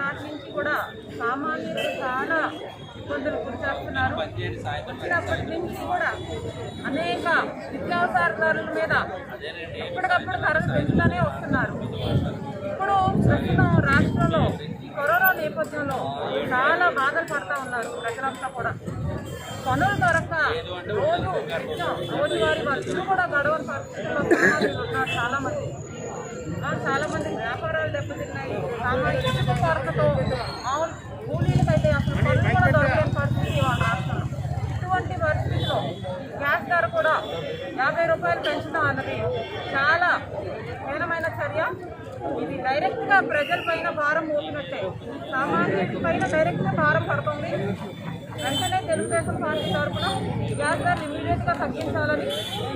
నాటి నుంచి కూడా సామాన్యులు చాలా ఇబ్బందులు గురి చేస్తున్నారు. వచ్చినప్పటి నుంచి కూడా అనేక నిత్యావసర ధరల మీద ఎప్పటికప్పుడు ధరలు పెంచుతూనే వస్తున్నారు. ఇప్పుడు ప్రస్తుతం రాష్ట్రంలో కరోనా నేపథ్యంలో చాలా బాధలు పడుతూ ఉన్నారు ప్రజలంతా కూడా. పనులు దొరక రోజు రోజువారి రోజువారీ కూడా గడవని పరిస్థితుల్లో ఉన్నారు చాలామంది చాలా మంది వ్యాపారాలు దెబ్బతిన్నాయి. సామాజిక కొరతతో మామూలు అయితే అసలు పనులు కూడా దొరకని పరిస్థితి వాళ్ళ రాష్ట్రంలో. ఇటువంటి పరిస్థితిలో గ్యాస్ ధర కూడా యాభై రూపాయలు పెంచడం అన్నది చాలా హీనమైన చర్య. ఇది డైరెక్ట్గా ప్రజల పైన భారం మోపినట్టే. సామాన్యుల పైన డైరెక్ట్గా భారం పడుతుంది. వెంటనే తెలుగుదేశం పార్టీ తరఫున గ్యాస్ ధరలు ఇమీడియట్గా తగ్గించాలని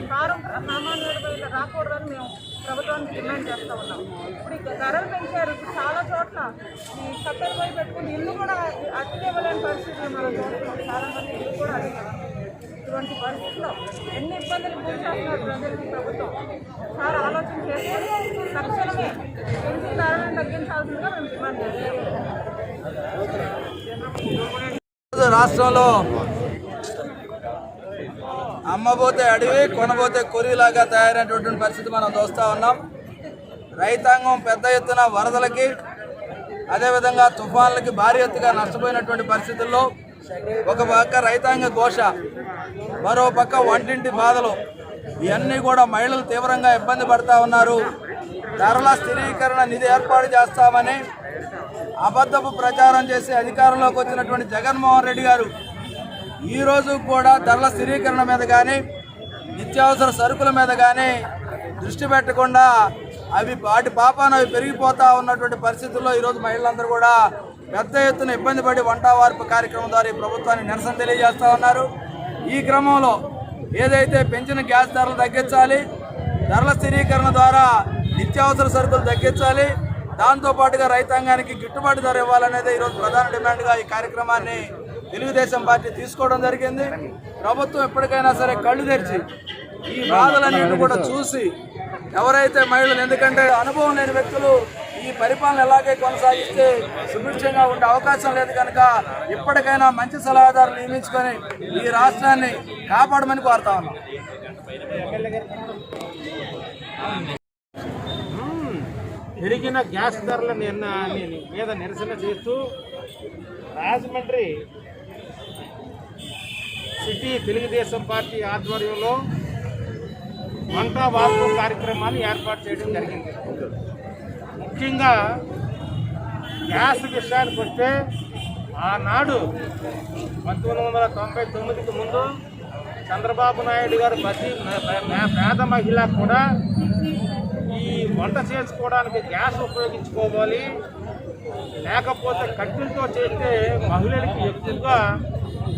కారు భారం సామాన్యుల రాకూడదని మేము ప్రభుత్వానికి డిమాండ్ చేస్తూ ఉన్నాం. ఇప్పుడు ఈ ధరలు పెంచారు. ఇప్పుడు చాలా చోట్ల ఈ కట్టెలు పోయి పెట్టుకుని ఇల్లు కూడా అద్దెకి ఇవ్వలేని పరిస్థితులు మనం చూస్తున్నాం చాలా మంది ఇల్లు కూడా అడిగారు ఇటువంటి పరిస్థితుల్లో ఎన్ని ఇబ్బందులు గురిచేస్తున్నారు ప్రజలకి ప్రభుత్వం? సార్ ఆలోచన చేసి తక్షణమే పెంచిన ధరలను తగ్గించాల్సిందిగా మేము డిమాండ్ చేస్తాం ఈరోజు రాష్ట్రంలో అమ్మబోతే అడవి కొనబోతే కొరిలాగా తయారైనటువంటి పరిస్థితి మనం చూస్తూ ఉన్నాం. రైతాంగం పెద్ద ఎత్తున వరదలకి అదేవిధంగా తుఫాన్లకి భారీ ఎత్తుగా నష్టపోయినటువంటి పరిస్థితుల్లో ఒక పక్క రైతాంగ ఘోష మరో పక్క వంటింటి బాధలు. ఇవన్నీ కూడా మహిళలు తీవ్రంగా ఇబ్బంది పడతా ఉన్నారు. ధరల స్థిరీకరణ నిధి ఏర్పాటు చేస్తామని అబద్ధపు ప్రచారం చేసి అధికారంలోకి వచ్చినటువంటి జగన్మోహన్ రెడ్డి గారు ఈరోజు కూడా ధరల స్థిరీకరణ మీద కానీ నిత్యావసర సరుకుల మీద కానీ దృష్టి పెట్టకుండా అవి వాటి పాపాన అవి పెరిగిపోతూ ఉన్నటువంటి పరిస్థితుల్లో ఈరోజు మహిళలందరూ కూడా పెద్ద ఎత్తున ఇబ్బంది పడి వంట వార్పు కార్యక్రమం ద్వారా ఈ ప్రభుత్వాన్ని నిరసన తెలియజేస్తూ ఉన్నారు. ఈ క్రమంలో ఏదైతే పెంచిన గ్యాస్ ధరలు తగ్గించాలి ధరల స్థిరీకరణ ద్వారా నిత్యావసర సరుకులు తగ్గించాలి దాంతో పాటుగా రైతాంగానికి గిట్టుబాటు ధర ఇవ్వాలనేది ఈరోజు ప్రధాన డిమాండ్గా ఈ కార్యక్రమాన్ని తెలుగుదేశం పార్టీ తీసుకోవడం జరిగింది. ప్రభుత్వం ఎప్పటికైనా సరే కళ్ళు తెరిచి ఈ బాధలన్నింటినీ కూడా చూసి ఎవరైతే మహిళలు ఎందుకంటే అనుభవం లేని వ్యక్తులు ఈ పరిపాలన ఎలాగే కొనసాగిస్తే సుభిక్షంగా ఉండే అవకాశం లేదు కనుక ఇప్పటికైనా మంచి సలహాదారులు నియమించుకొని ఈ రాష్ట్రాన్ని కాపాడమని కోరుతా ఉన్నాం. పెరిగిన గ్యాస్ ధరల నిర్ణయాన్ని మీద నిరసన చేస్తూ రాజమండ్రి సిటీ తెలుగుదేశం పార్టీ ఆధ్వర్యంలో వంట వార్పు కార్యక్రమాన్ని ఏర్పాటు చేయడం జరిగింది. ముఖ్యంగా గ్యాస్ విషయానికి వస్తే ఆనాడు పంతొమ్మిది వందల తొంభై తొమ్మిదికి ముందు చంద్రబాబు నాయుడు గారు ప్రతి మే- పేద మహిళ కూడా వంట చేసుకోవడానికి గ్యాస్ ఉపయోగించుకోవాలి. లేకపోతే కట్టెలతో చేస్తే మహిళలకి ఎక్కువగా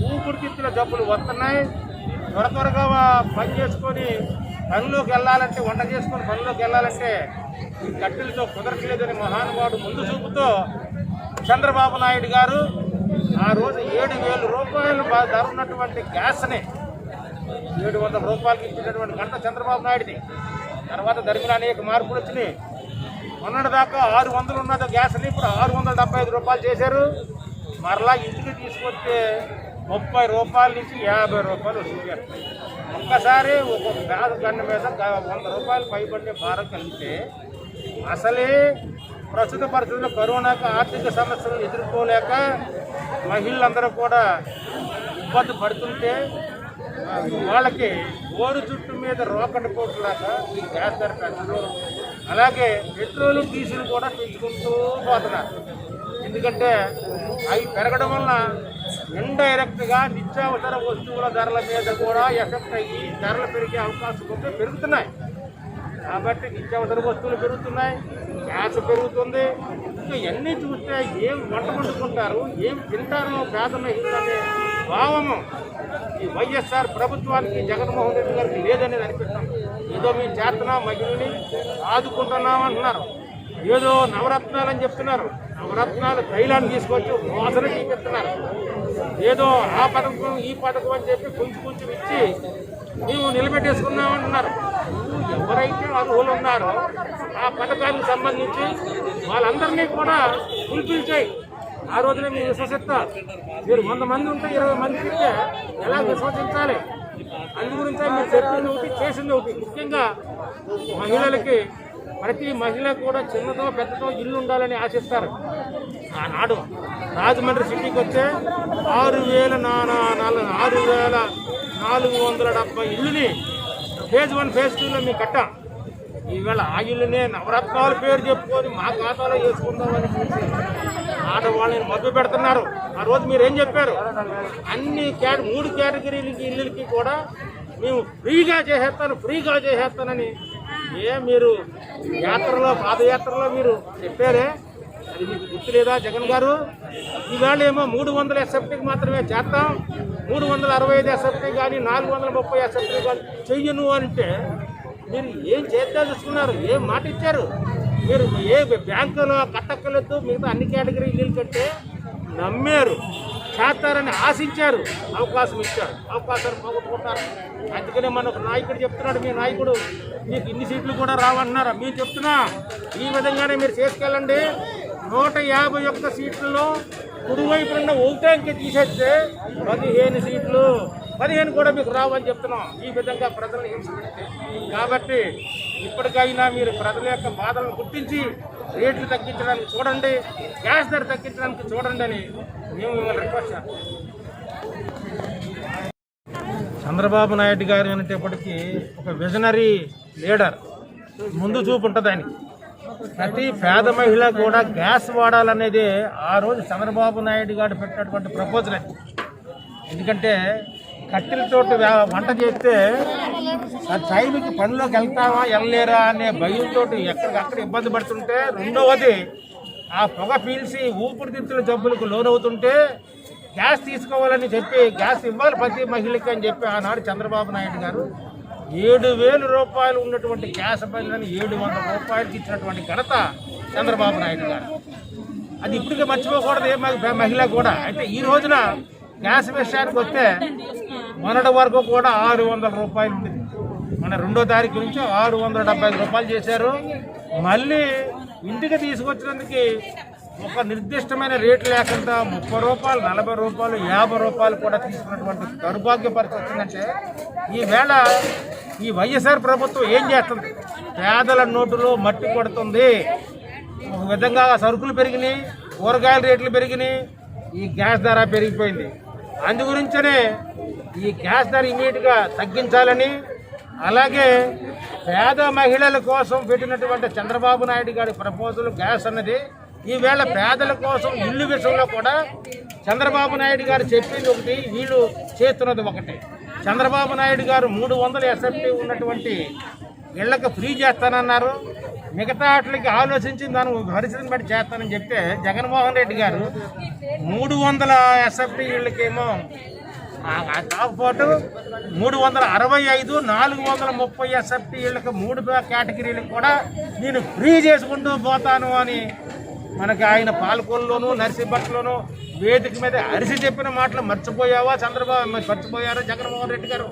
ఊపిరితిత్తుల జబ్బులు వస్తున్నాయి. త్వర త్వరగా వా- పని చేసుకొని పనిలోకి వెళ్ళాలంటే వంట చేసుకొని పనిలోకి వెళ్ళాలంటే ఈ కట్టెలతో కుదరట్లేదని మహానుభావుడు ముందు చూపుతో చంద్రబాబు నాయుడు గారు ఆ రోజు ఏడు వేల రూపాయలు ధర ఉన్నటువంటి గ్యాస్ని ఏడు వందల రూపాయలకి ఇచ్చినటువంటి గంట చంద్రబాబు నాయుడుది. తర్వాత ధరలు అనేక మార్పులు వచ్చినాయి. మొన్నటి దాకా ఆరు వందలు ఉన్నది గ్యాస్ని ఇప్పుడు ఆరు వందల డెబ్బై ఐదు రూపాయలు చేశారు. మరలా ఇంటికి తీసుకొస్తే ముప్పై రూపాయల నుంచి యాభై రూపాయలు వస్తుంది ఒక్కసారి ఒక్కొక్క గ్యాస్ గన్ను మీద వంద రూపాయలు పైబడే భారం కలిగితే అసలే ప్రస్తుత పరిస్థితుల్లో కరోనాకు ఆర్థిక సమస్యలను ఎదుర్కోలేక మహిళలందరూ కూడా ఇబ్బంది పడుతుంటే వాళ్ళకి ఓరు చుట్టు మీద రోకటి పోట్లాగా ఈ గ్యాస్ ధర అలాగే పెట్రోల్ డీజిల్ కూడా పెంచుకుంటూ పోతున్నారు. ఎందుకంటే అవి పెరగడం వల్ల ఇండైరెక్ట్గా నిత్యావసర వస్తువుల ధరల మీద కూడా ఎఫెక్ట్ అయ్యి ధరలు పెరిగే అవకాశం ఉంటే పెరుగుతున్నాయి. కాబట్టి నిత్యావసర వస్తువులు పెరుగుతున్నాయి గ్యాస్ పెరుగుతుంది. ఇంకా ఇవన్నీ చూస్తే ఏం వంట వండుకుంటారు ఏం తింటారో పేద మహిళలనే భావము ఈ వైఎస్ఆర్ ప్రభుత్వానికి జగన్మోహన్ రెడ్డి గారికి లేదనేది అనిపిస్తాం. ఏదో మేము చేస్తున్నాం మహిళని ఆదుకుంటున్నాం అంటున్నారు. ఏదో నవరత్నాలు అని చెప్తున్నారు. నవరత్నాలు తైలాన్ని తీసుకొచ్చి మోసన చూపిస్తున్నారు. ఏదో ఆ పథకం ఈ పథకం అని చెప్పి కొంచెం కొంచెం ఇచ్చి మేము నిలబెట్టేసుకున్నామంటున్నారు ఎవరైతే అర్హులు ఉన్నారో ఆ పథకానికి సంబంధించి వాళ్ళందరినీ కూడా ఫుల్ఫిల్ చేయి. ఆ రోజునే మీరు విశ్వసిస్తారు. మీరు వంద మంది ఉంటే ఇరవై మంది ఉంటే ఎలా విశ్వసించాలి? అందు మీరు చెప్పింది ఒకటి చేసింది ఒకటి. ముఖ్యంగా మహిళలకి ప్రతి మహిళ కూడా చిన్నదో పెద్దతో ఇల్లు ఉండాలని ఆశిస్తారు. ఆనాడు రాజమండ్రి సిటీకి వచ్చే ఆరు వేల నానా ఆరు వేల నాలుగు వందల డెబ్బై ఇల్లుని ఫేజ్ వన్ ఫేజ్ టూలో మేము కట్టాం. ఈవేళ ఆ ఇల్లునే నవరత్నాల పేరు చెప్పుకొని మా ఖాతాలో వేసుకుందామని చూసి ఆడవాళ్ళని మభ్య పెడుతున్నారు. ఆ రోజు మీరు ఏం చెప్పారు? అన్ని క్యాట మూడు కేటగిరీలకి ఇల్లులకి కూడా మేము ఫ్రీగా చేసేస్తాను ఫ్రీగా చేసేస్తానని. ఏ మీరు యాత్రలో పాదయాత్రలో మీరు చెప్పారే? అది మీకు గుర్తులేదా జగన్ గారు? ఈవేళ ఏమో మూడు వందల ఎస్ఎఫ్టీకి మాత్రమే చేస్తాం. మూడు వందల అరవై ఐదు ఎస్ఎఫ్టీ కానీ నాలుగు వందల ముప్పై ఎస్ఎఫ్టీ కానీ చెయ్యను అంటే మీరు ఏం చేద్దాం చూసుకున్నారు? ఏం మాట ఇచ్చారు మీరు ఏ బ్యాంకులో కట్టక్కర్లేదు మిగతా అన్ని కేటగిరీ ఇల్లు కట్టే నమ్మారు చేస్తారని ఆశించారు అవకాశం ఇచ్చారు. అవకాశాన్ని పోగొట్టుకుంటారు. అందుకనే మన ఒక నాయకుడు చెప్తున్నాడు మీ నాయకుడు మీకు ఇన్ని సీట్లు కూడా రావంటున్నారు మీరు చెప్తున్నా ఈ విధంగానే మీరు చేసుకెళ్ళండి. నూట యాభై ఒక్క సీట్లలో కుడివైపు ఉన్న ఒకటే అంకె తీసేస్తే పదిహేను సీట్లు పదిహేను కూడా మీకు రావని చెప్తున్నాం. ఈ విధంగా ప్రజలను హింసిస్తే కాబట్టి ఇప్పటికైనా మీరు ప్రజల యొక్క బాధలను గుర్తించి రేట్లు తగ్గించడానికి చూడండి గ్యాస్ ధర తగ్గించడానికి చూడండి అని మేము మిమ్మల్ని రిక్వెస్ట్ చంద్రబాబు నాయుడు గారు అనేటప్పటికీ ఒక విజనరీ లీడర్ ముందు చూపు ఉంటుంది ఆయనకి. ప్రతి పేద మహిళ కూడా గ్యాస్ వాడాలనేది ఆ రోజు చంద్రబాబు నాయుడు గారు పెట్టినటువంటి ప్రపోజల్ అది. ఎందుకంటే కట్టెలతో వంట చేస్తే ఆ టైంకి పనిలోకి వెళ్తావా వెళ్ళలేరా అనే భయంతో ఎక్కడికక్కడ ఇబ్బంది పడుతుంటే రెండవది ఆ పొగ పీల్చి ఊపిరితిత్తుల జబ్బులకు లోనవుతుంటే గ్యాస్ తీసుకోవాలని చెప్పి గ్యాస్ ఇవ్వాలి ప్రతి మహిళకి అని చెప్పి ఆనాడు చంద్రబాబు నాయుడు గారు. ఏడు వేలు రూపాయలు ఉన్నటువంటి గ్యాస్ బిల్లుని ఏడు వందల రూపాయలకి ఇచ్చినటువంటి ఘనత చంద్రబాబు నాయుడు గారు. అది ఇప్పటికే మర్చిపోకూడదు ఏ మహిళ కూడా. అయితే ఈ రోజున గ్యాస్ విషయానికి వస్తే మొన్నటి వరకు కూడా ఆరు వందల రూపాయలు ఉండేది. మన రెండో తారీఖు నుంచి ఆరు వందల డెబ్బై ఐదు రూపాయలు చేశారు. మళ్ళీ ఇంటికి తీసుకొచ్చినందుకు ఒక నిర్దిష్టమైన రేటు లేకుండా ముప్పై రూపాయలు నలభై రూపాయలు యాభై రూపాయలు కూడా తీసుకున్నటువంటి దౌర్భాగ్య పరిస్థితి వచ్చిందంటే ఈవేళ ఈ వైఎస్ఆర్ ప్రభుత్వం ఏం చేస్తుంది? పేదల నోటులో మట్టి కొడుతుంది. ఒక విధంగా సరుకులు పెరిగినాయి కూరగాయల రేట్లు పెరిగినాయి ఈ గ్యాస్ ధర పెరిగిపోయింది. అందు గురించనే ఈ గ్యాస్ ధర ఇమీడియట్గా తగ్గించాలని అలాగే పేద మహిళల కోసం పెట్టినటువంటి చంద్రబాబు నాయుడు గారి ప్రపోజల్ గ్యాస్ అన్నది ఈవేళ పేదల కోసం ఇల్లు విషయంలో కూడా చంద్రబాబు నాయుడు గారు చెప్పింది ఒకటి వీళ్ళు చేస్తున్నది ఒకటి. చంద్రబాబు నాయుడు గారు మూడు వందల ఎస్ఎఫ్టీ ఉన్నటువంటి ఇళ్ళకు ఫ్రీ చేస్తానన్నారు. మిగతా వాటికి ఆలోచించి దాని పరిస్థితిని బట్టి చేస్తానని చెప్తే జగన్మోహన్ రెడ్డి గారు మూడు వందల ఎస్ఎఫ్టీ ఇళ్ళకేమో ఆ- కాకపోతే మూడు వందల అరవై ఐదు నాలుగు వందల ముప్పై ఎస్ఎఫ్టీ ఇళ్ళకి మూడు కేటగిరీలకు కూడా నేను ఫ్రీ చేసుకుంటూ పోతాను అని మనకి ఆయన పాలకొల్లోను నర్సీపట్లోను వేదిక మీద అరిసి చెప్పిన మాటలు మర్చిపోయావా చంద్రబాబు? మర్చిపోయారా జగన్మోహన్ రెడ్డి గారు?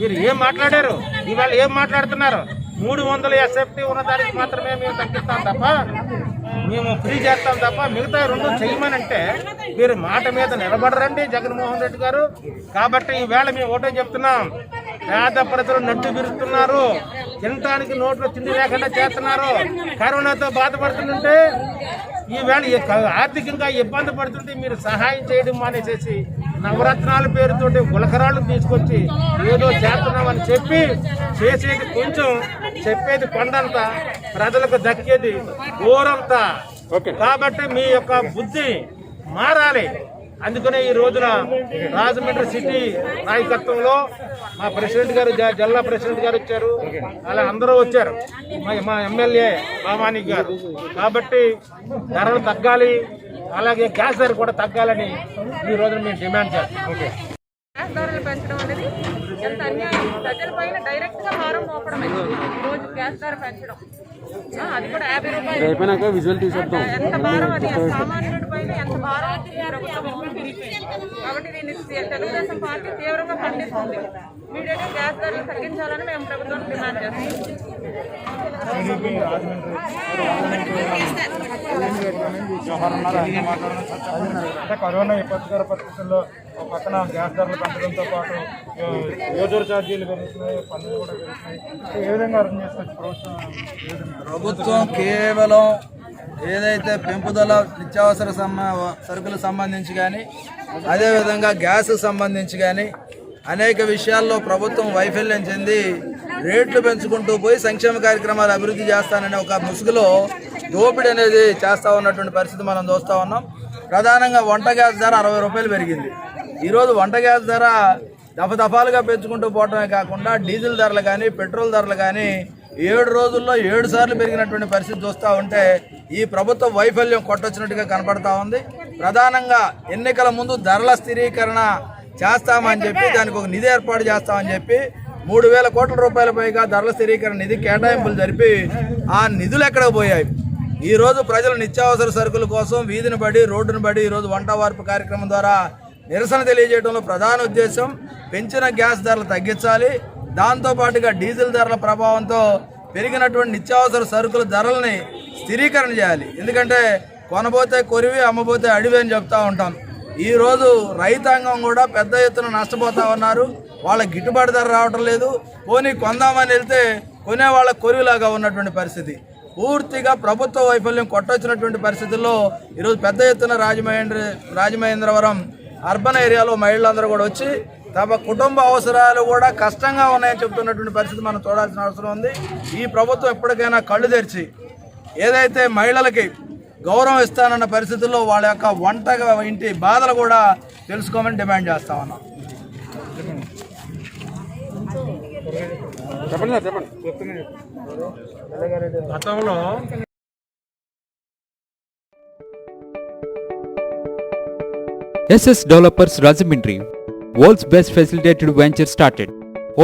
మీరు ఏం మాట్లాడారు? ఇవాళ ఏం మాట్లాడుతున్నారు? మూడు వందల ఎస్ఎఫ్టీ ఉన్న దానికి మాత్రమే మేము తగ్గిస్తాం తప్ప మేము ఫ్రీ చేస్తాం తప్ప మిగతా రెండు చేయమనంటే మీరు మాట మీద నిలబడరండి జగన్మోహన్ రెడ్డి గారు. కాబట్టి ఈవేళ మేము ఒకటే చెప్తున్నాం. పేద ప్రజలు నడ్డు విరుస్తున్నారు. తినటానికి నోట్లో తిండి లేకుండా చేస్తున్నారు. కరోనాతో బాధపడుతుంటే ఈవేళ ఈ ఆర్థికంగా ఇబ్బంది పడుతుంటే మీరు సహాయం చేయడం మానేసేసి నవరత్నాల పేరుతోటి గులకరాళ్ళు తీసుకొచ్చి ఏదో చేస్తున్నామని చెప్పి చేసేది కొంచెం చెప్పేది కొండంత ప్రజలకు దక్కేది ఊరంతా కాబట్టి మీ యొక్క బుద్ధి మారాలి. అందుకనే ఈ రోజున రాజమండ్రి సిటీ నాయకత్వంలో మా ప్రెసిడెంట్ గారు జిల్లా ప్రెసిడెంట్ గారు వచ్చారు. అలా అందరూ వచ్చారు. మా ఎమ్మెల్యే మామాని గారు. కాబట్టి ధరలు తగ్గాలి. అలాగే గ్యాస్ ధర కూడా తగ్గాలని ఈ రోజున మేము డిమాండ్ చేస్తాం ఓకే. గ్యాస్ ధరలు పెంచడం అనేది ఎంత అన్యాయం. ప్రజల పైన డైరెక్ట్గా భారం మోపడమే. రోజు గ్యాస్ ధర పెంచడం. అది కూడా యాభై రూపాయలు. అయిపోయినాక విజువల్ తీసేద్దాం ఎంత భారం అది? సామాన్యుడి పైన ఎంత భారం కాబట్టి దీన్ని తెలుగుదేశం పార్టీ తీవ్రంగా ఖండిస్తుంది. ఇమీడియట్ గ్యాస్ ధరలు తగ్గించాలని మేము ప్రభుత్వం డిమాండ్ చేస్తున్నాం అంటే కరోనా విపత్కర పరిస్థితుల్లో ఒక పక్కన గ్యాస్ ధరలు పెంచడంతో పాటు యూజర్ ఛార్జీలు పెరుగుతున్నాయి పన్నులు కూడా పెరుగుతున్నాయి. ఏ విధంగా అర్థం చేసుకోవచ్చు ప్రభుత్వం? ప్రభుత్వం కేవలం ఏదైతే పెంపుదల నిత్యావసర సమ్మ సరుకులకు సంబంధించి కానీ అదేవిధంగా గ్యాస్ సంబంధించి కానీ అనేక విషయాల్లో ప్రభుత్వం వైఫల్యం చెంది రేట్లు పెంచుకుంటూ పోయి సంక్షేమ కార్యక్రమాలు అభివృద్ధి చేస్తాననే ఒక ముసుగులో దోపిడీ అనేది చేస్తూ ఉన్నటువంటి పరిస్థితి మనం చూస్తూ ఉన్నాం. ప్రధానంగా వంట గ్యాస్ ధర అరవై రూపాయలు పెరిగింది. ఈరోజు వంట గ్యాస్ ధర దఫదఫాలుగా పెంచుకుంటూ పోవటమే కాకుండా డీజిల్ ధరలు కానీ పెట్రోల్ ధరలు కానీ ఏడు రోజుల్లో ఏడు సార్లు పెరిగినటువంటి పరిస్థితి చూస్తూ ఉంటే ఈ ప్రభుత్వ వైఫల్యం కొట్టొచ్చినట్టుగా కనపడతా ఉంది. ప్రధానంగా ఎన్నికల ముందు ధరల స్థిరీకరణ చేస్తామని చెప్పి దానికి ఒక నిధి ఏర్పాటు చేస్తామని చెప్పి మూడు వేల కోట్ల రూపాయల పైగా ధరల స్థిరీకరణ నిధి కేటాయింపులు జరిపి ఆ నిధులు ఎక్కడికి పోయాయి? ఈ రోజు ప్రజలు నిత్యావసర సరుకుల కోసం వీధిని బడి రోడ్డును బడి ఈరోజు వంట వార్పు కార్యక్రమం ద్వారా నిరసన తెలియజేయడంలో ప్రధాన ఉద్దేశం పెంచిన గ్యాస్ ధరలు తగ్గించాలి. దాంతోపాటుగా డీజిల్ ధరల ప్రభావంతో పెరిగినటువంటి నిత్యావసర సరుకుల ధరల్ని స్థిరీకరణ చేయాలి. ఎందుకంటే కొనబోతే కొరివి అమ్మబోతే అడివి అని చెప్తా ఉంటాం. ఈరోజు రైతాంగం కూడా పెద్ద ఎత్తున నష్టపోతా ఉన్నారు. వాళ్ళ గిట్టుబాటు ధర రావటం లేదు. పోనీ కొందామని వెళ్తే కొనే వాళ్ళ కొరివిలాగా ఉన్నటువంటి పరిస్థితి. పూర్తిగా ప్రభుత్వ వైఫల్యం కొట్టొచ్చినటువంటి పరిస్థితుల్లో ఈరోజు పెద్ద ఎత్తున రాజమహేంద్ర రాజమహేంద్రవరం అర్బన్ ఏరియాలో మహిళలందరూ కూడా వచ్చి తమ కుటుంబ అవసరాలు కూడా కష్టంగా ఉన్నాయని చెప్తున్నటువంటి పరిస్థితి మనం చూడాల్సిన అవసరం ఉంది. ఈ ప్రభుత్వం ఎప్పటికైనా కళ్ళు తెరిచి ఏదైతే మహిళలకి గౌరవం ఇస్తానన్న పరిస్థితుల్లో వాళ్ళ యొక్క వంట ఇంటి బాధలు కూడా తెలుసుకోమని డిమాండ్ చేస్తా ఉన్నాం. చెప్పండి చెప్పండి. గతంలో SS Developers Rajamindri, world's best facilitated venture started.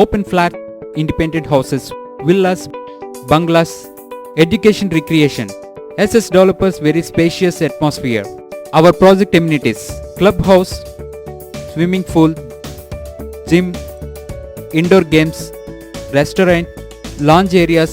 Open flat, independent houses, villas, bungalows, education recreation. SS Developers very spacious atmosphere. Our project amenities, clubhouse, swimming pool, gym, indoor games, restaurant, lounge areas,